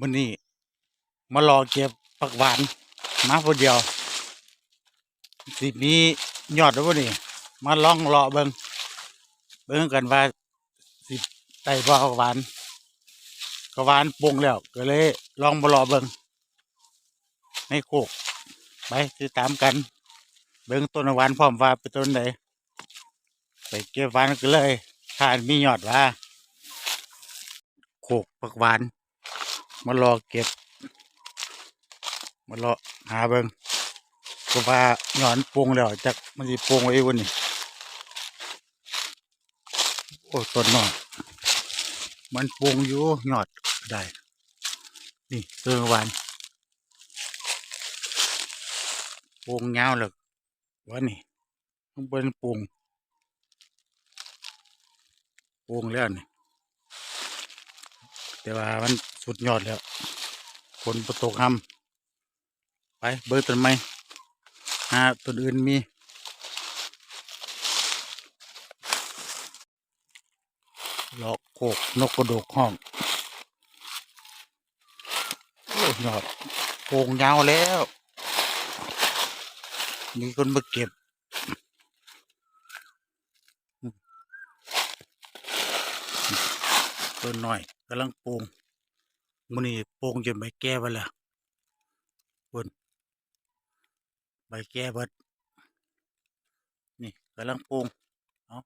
วันนี้มารอเก็บผักหวานมาคนเดียว สิมียอดแล้วบ่นี่มาลองรอเบิ่งเบิ่งกันว่าสิได้บ่ผักหวานผักหวานปรุงแล้ว ก็เลยลองมารอเบิ่งในโคกไปติดตามกัน เบิ่งต้นหวานพร้อมว่าเป็นต้นใดไปเก็บหวานกันเลยถ้ามียอดว่าโคกผักหวาน มารอเก็บมารอหาเบิงก็ว่าหย่อนปรุงแล้วจักมันสิปรุงไว้วันนี้โอ้ต้นนอยมันปรุงอยู่หยอดได้ นี่เตือวานปรุงยาวเลยวันนี้มันเป็นปรุงปรุงแล้วนี่แต่ว่ามัน สุดยอดแล้วฝนประตกห้ำไปเบิดต้นไม้หาต้นอื่นมีหลอกโขกนกกระโดกห้องยอดโป่งยาวแล้วมีคนมาเก็บต้นหน่อยกำลังปลูง มันนี่โป่งจนใบแก้ไปแล้วบนใบแก้เบิดนี่กำลังปงเอา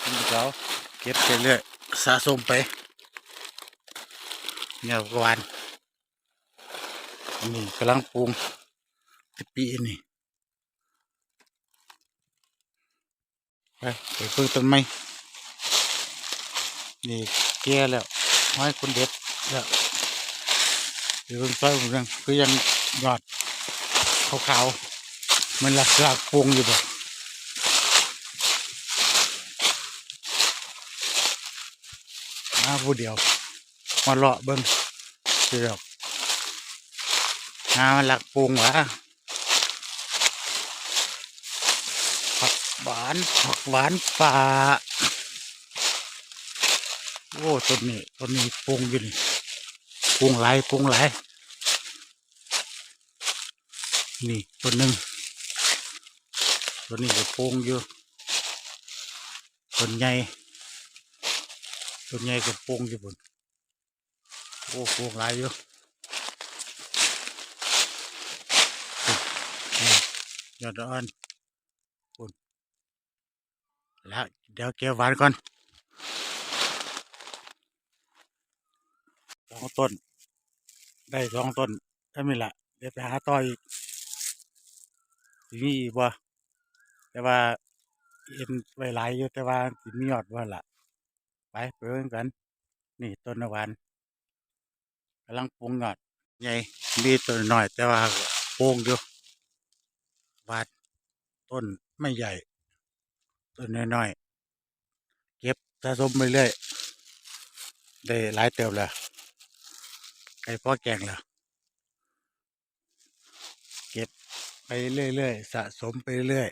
คุณเขาเก็บไปเรื่อยสะสมไปเนี่ยกวานนี่กำลังปงที่ปีนี่ไปไปเพิ่งต้นไม้นี่แก่แล้วให้คนเด็ด แล้วเดี๋ยวเพิ่งซอยผมยังคือยังยอดขาวๆมันหลักหลักปรุงอยู่บ่มาผู้เดียวมาเลาะเบิ้งเดียวงามันหลักปรุงวะผักหวานผักหวานป่าโอ้ต้นนี้ต้นนี้ปรุงอยู่นี่ ปรุงหลายปรุงหลนี่ต้นหนึ่งต้นนี้ก็ปรุงอยู่ต้นใหญ่ต้นใหญ่ก็ปรุงอยู่บนโอ้ปรุงหลายอยู่ยอดอ่อนปุ่นแล้วเดี๋ยวเก็บหวานก่อนสองต้น ได้สองต้นก็ไม่ละเดี๋ยวไปหาต่ออีกสิมีอีกบ่แต่ว่าเอ็นไว้หลายอยู่แต่ว่าสิมียอดว่าละไปไปเบิ่งกัน นี่ต้นนวานกำลังปรุงยอดใหญ่มีต้นน้อย แต่ว่าก็ปรุงอยู่วานต้นไม่ใหญ่ ต้นน้อยๆเก็บสะสมไปเรื่อยได้หลายเติบแล้ว ไก่พ่อแกงแล้วเก็บไปเรื่อยๆสะสมไปเรื่อย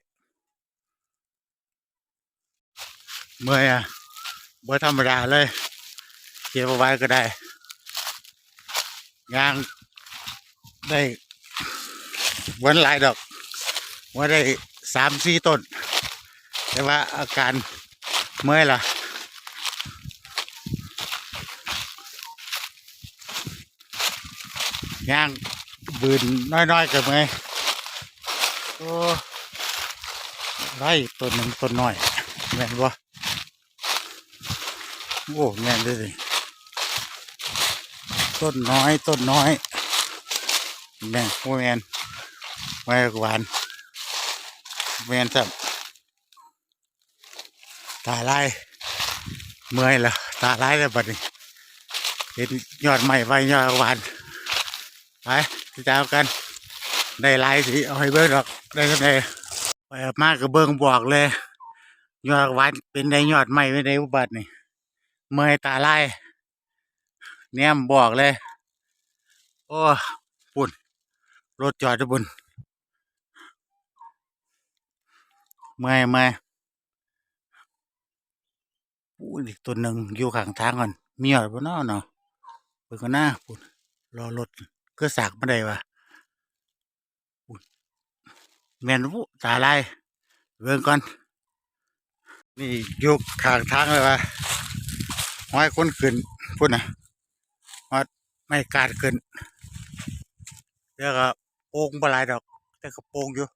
เมื่อยอะบ่ธรรมดาเลยเก็บเอาไว้ก็ได้ยางได้วันหลายดอกว่าได้สามสี่ต้น แต่ว่าอาการเมื่อยล่ะ ย่างบืนน้อยๆกับไงโอ้ไร่ต้นหนึ่งต้นน้อยแม่นบ่โอ้แม่นเลยดิต้นน้อยต้นน้อยแม่นโอ้แม่นไว้กวานแม่นสับตาลายเมื่อยล้วตาลายแล้วบัดนี้เห็นยอดใหม่ไว้ยอดกวาน ไปที่จ้ากัน ได้ลายสิเอาให้เบิ้งดอกได้ก็ได้ไปเอามากกับเบิ้งบอกเลย ยอดวานเป็นได้ยอดใหม่เป็นได้อุบัตินี่เมยตาลายเนี่ยบอกเลย โอ้ปุ่นรถจอดทุบุญเมยเมื่อยอู้อีกตัวหนึ่งอยู่ข้างทางก่อนมียอดบ่เนาะเนาะเปิดกันหน้าปุ่นรอรถ ก็สากมาได้วะแมนวุตาลายเบิ่งก่อน นี่ยุกทางทางเลยวะห้อยคนขึ้นพุ่นนะฮอดไม่กาดขึ้นเดี๋ยวก็โป่งปลายดอกแต่ก็โป่งอยู่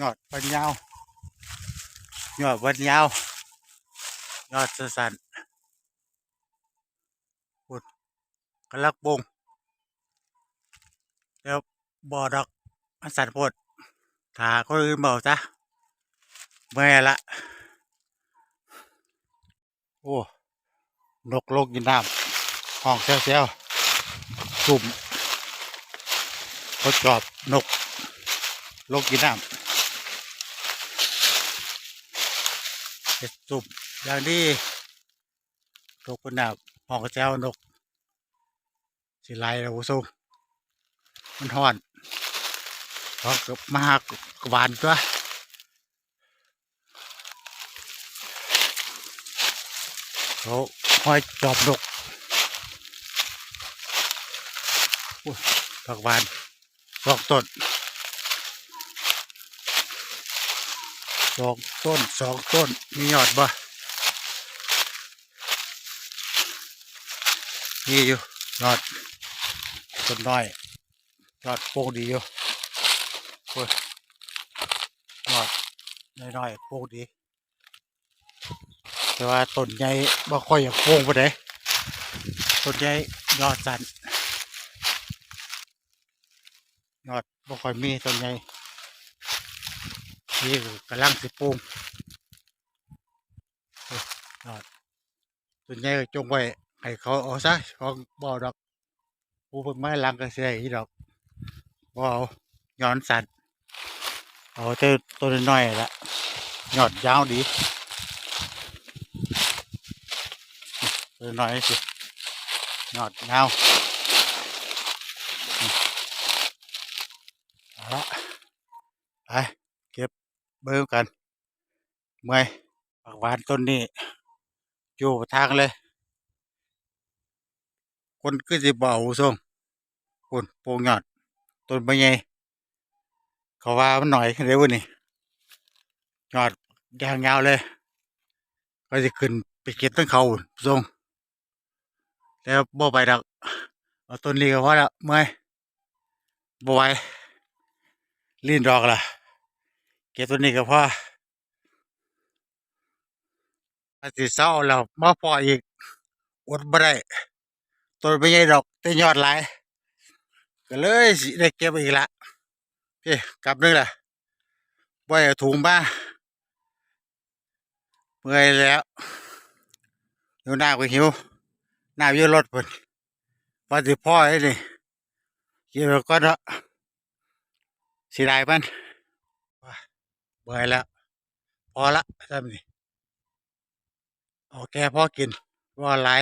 ยอดวันยาวยอดวันยาวยอดสั้นพุ่นกำลักโป่ง แล้วบอดอกมันสั่นโพดถาคนอื่นบอกจ้ะเมื่อยละ โอ้ นกลกกินน้ำห้องเซลๆสุ่มเขาจอบนกลกกินน้ำเฮ็ดสุ่มอย่างนี้นกกินน้ำห้องเซลนกสิไลเราส่ง มันห้อนเขาก็มาหักกบานตัวเขาห้อยจอบนกอุ้ยผักหวานสองต้นสองต้นสองต้น มียอดบ่มีอยู่ยอดต้นน้อย ยอดโป่งดีอยู่โอ้ยยอดน้อยๆโป่งดี แต่ว่าต้นใหญ่บ่ค่อยอยากโป่งไปไหนต้นใหญ่ยอดสันยอดบ่ค่อยมีต้นใหญ่นี่กำลังสิโป่งโอ้ยยอดต้นใหญ่จงไว้ให้เขาเอาซะของบ่อดอกผู้เพิ่นมาหลังก็เสียอีดอก บ่เอาย้อนสั้นเอาแต่ต้นน้อยละยอดยาวดีเออหน่อยสิยอดเงาเอาละไปเก็บเบิ่งกันเมื่อยผักหวานต้นนี้อยู่ทางเลย คนก็สิบ่เอาส่งคนโปงยอด ต้นใบใหญ่เขาว่ามันหน่อยเร็วนี่ยอดยางยาวเลย ก็จะขึ้นไปเก็บต้นเขาส่งแล้วบ่ไปดอกเอาต้นนี้ก็พอละเมื่อยบ่ไหวลีนดอกล่ะเก็บต้นนี้ก็พออาสิเศร้าแล้วมาพออีกอดบ่ได้ต้นไม่ใหญ่ดอกแต่ยอดหลาย ก็เลยสิได้เก็บอีกละโอเคกลับนึงล่ะบ่ให้เอาถุงมาเมื่อยแล้วหิวน้ำก็หิวน้ำอยู่รถเพิ่นว่าสิพ่อไอ้นี่กินแล้วก็เนาะสิได้มันว้าเบื่อแล้ว พอละทำนี่โอเคพ่อกินว่าหลาย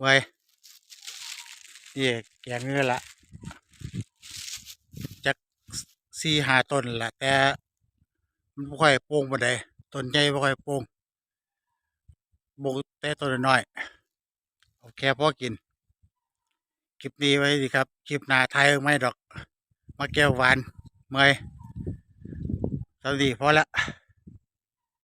เว้ยนี่แกงเนื้อละจัก สี่ห้าต้นละแต่มันบ่ค่อยโป่งปานใดต้นใหญ่บ่ค่อยโป่งบุกแต่ต้นน้อยโอเคพอกิน คลิปนี้ไว้ดีครับ คลิปหน้าไทยไม่ดอก มาแก้วหวานเมยสวัสดีพอละ